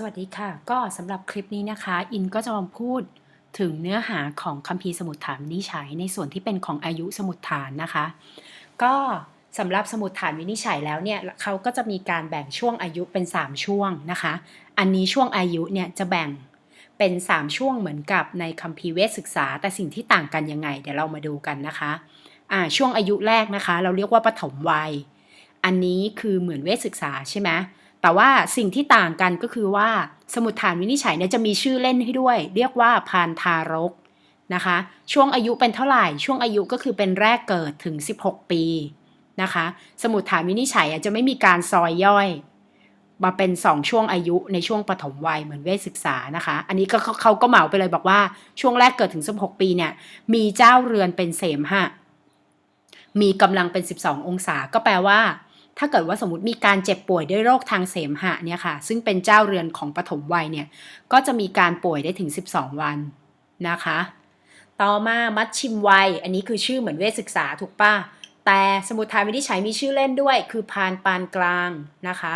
สวัสดีค่ะ ก็สำหรับคลิปนี้นะคะ อินก็จะมาพูดถึงเนื้อหาของคัมภีร์สมุดฐานวินิจฉัย ในส่วนที่เป็นของอายุสมุดฐานนะคะ ก็สำหรับสมุดฐานวินิจฉัยแล้วเนี่ยเขาก็จะมีการแบ่งช่วงอายุเป็น 3 ช่วงนะคะ อันนี้ช่วงอายุเนี่ยจะแบ่งเป็น 3 ช่วงเหมือนกับในคัมภีร์เวชศึกษา แต่สิ่งที่ต่างกันยังไง เดี๋ยวเรามาดูกันนะคะอ่าช่วงอายุแรกนะคะ เราเรียกว่าปฐมวัย อันนี้คือเหมือนเวชศึกษาใช่ไหมแต่ว่าสิ่งที่ต่างกันก็คือว่าสมุดฐานวินิจฉัยเนี่ยจะมีชื่อเล่นให้ด้วย เรียกว่าพานทารกนะคะ ช่วงอายุเป็นเท่าไหร่ ช่วงอายุก็คือเป็นแรกเกิดถึง 16 ปีนะคะ สมุดฐานวินิจฉัยจะไม่มีการซอยย่อย มาเป็น 2 ช่วงอายุในช่วงปฐมวัยเหมือนเวชศึกษานะคะ อันนี้ก็เขาเขาก็เหมาไปเลยบอกว่าช่วงแรกเกิดถึง 16 ปีเนี่ยมีเจ้าเรือนเป็นเสมหะมีกำลังเป็น 12 องศาก็แปลว่า ถ้าเกิดว่าสมมติมีการเจ็บป่วยด้วยโรคทางเสมหะเนี่ยค่ะ ซึ่งเป็นเจ้าเรือนของปฐมวัยเนี่ย ก็จะมีการป่วยได้ถึง 12 วันนะคะ ต่อมามัดชิมวัย อันนี้คือชื่อเหมือนเวชศึกษาถูกป่ะแต่สมุดทายวินิจฉัยมีชื่อเล่นด้วย คือพานปานกลางนะคะ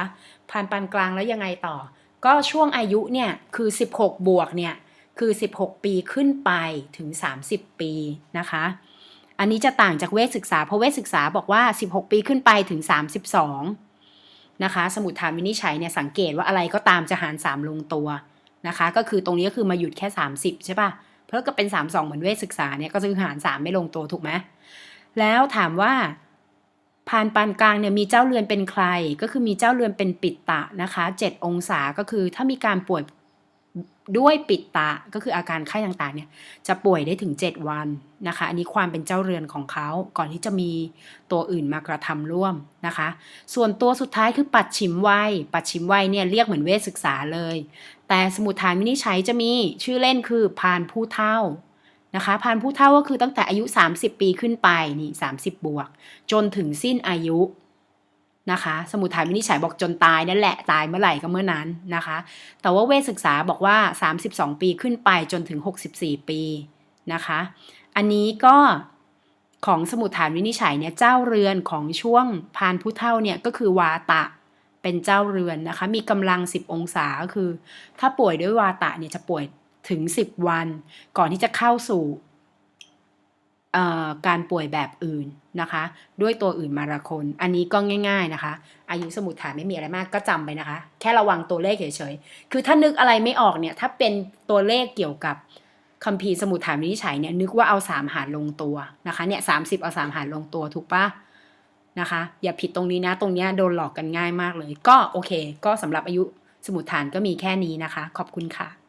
พานปานกลางแล้วยังไงต่อ ก็ช่วงอายุเนี่ยคือ 16 บวกเนี่ยคือ 16 ปีขึ้นไปถึง 30 ปีนะคะ อันนี้จะต่างจากเวชศึกษา เพราะเวชศึกษาบอกว่า 16 ปีขึ้นไปถึง 32 นะคะ สมุดฐานวินิจฉัยเนี่ยสังเกตว่าอะไรก็ตามจะหาร 3 ลงตัวนะคะ ก็คือตรงนี้ก็คือมาหยุดแค่ 30 ใช่ปะ่ะ เพราะก็เป็น 32 เหมือนเวชศึกษาเนี่ยก็คือหาร 3 ไม่ลงตัวถูกไหมแล้วถามว่าพานปานกลางเนี่ยมีเจ้าเรือนเป็นใคร ก็คือมีเจ้าเรือนเป็นปิดตะนะคะ 7 องศาก็คือถ้ามีการป่วย ด้วยปิดตะก็คืออาการไข้ต่างๆเนี่ยจะป่วยได้ถึง 7 วันนะคะ อันนี้ความเป็นเจ้าเรือนของเขาก่อนที่จะมีตัวอื่นมากระทำร่วมนะคะ ส่วนตัวสุดท้ายคือปัดชิมวัย ปัดชิมวัยเนี่ยเรียกเหมือนเวชศึกษาเลย แต่สมุดฐานวินิจฉัยจะมีชื่อเล่นคือพานผู้เท่านะคะพานผู้เท่าก็คือตั้งแต่อายุ 30 ปีขึ้นไปนี่30 บวก จนถึงสิ้นอายุ นะคะ สมุดฐานวินิจฉัยบอกจนตายนั่นแหละตายเมื่อไหร่ก็เมื่อนั้นนะคะ แต่ว่าเวชศึกษาบอกว่า 32 ปีขึ้นไปจนถึง 64 ปีนะคะ อันนี้ก็ของสมุดฐานวินิจฉัยเนี่ยเจ้าเรือนของช่วงพานผู้เท่าเนี่ยก็คือวาตะเป็นเจ้าเรือนนะคะ มีกำลัง 10 องศาก็คือ ถ้าป่วยด้วยวาตะเนี่ยจะป่วยถึง 10 วัน ก่อนที่จะเข้าสู่ การป่วยแบบอื่นนะคะ ด้วยตัวอื่นมาราคน อันนี้ก็ง่าย ๆนะคะ อายุสมุดฐานไม่มีอะไรมากก็จำไปนะคะ แค่ระวังตัวเลขเฉยๆ คือถ้านึกอะไรไม่ออกเนี่ย ถ้าเป็นตัวเลขเกี่ยวกับคัมภีร์สมุดฐานวินิจฉัยเนี่ย นึกว่าเอาสามหารลงตัวนะคะ เนี่ยสามสิบเอาสามหารลงตัวถูกปะนะคะ อย่าผิดตรงนี้นะ ตรงนี้โดนหลอกกันง่ายมากเลย ก็โอเค ก็สำหรับอายุสมุดฐานก็มีแค่นี้นะคะ ขอบคุณค่ะ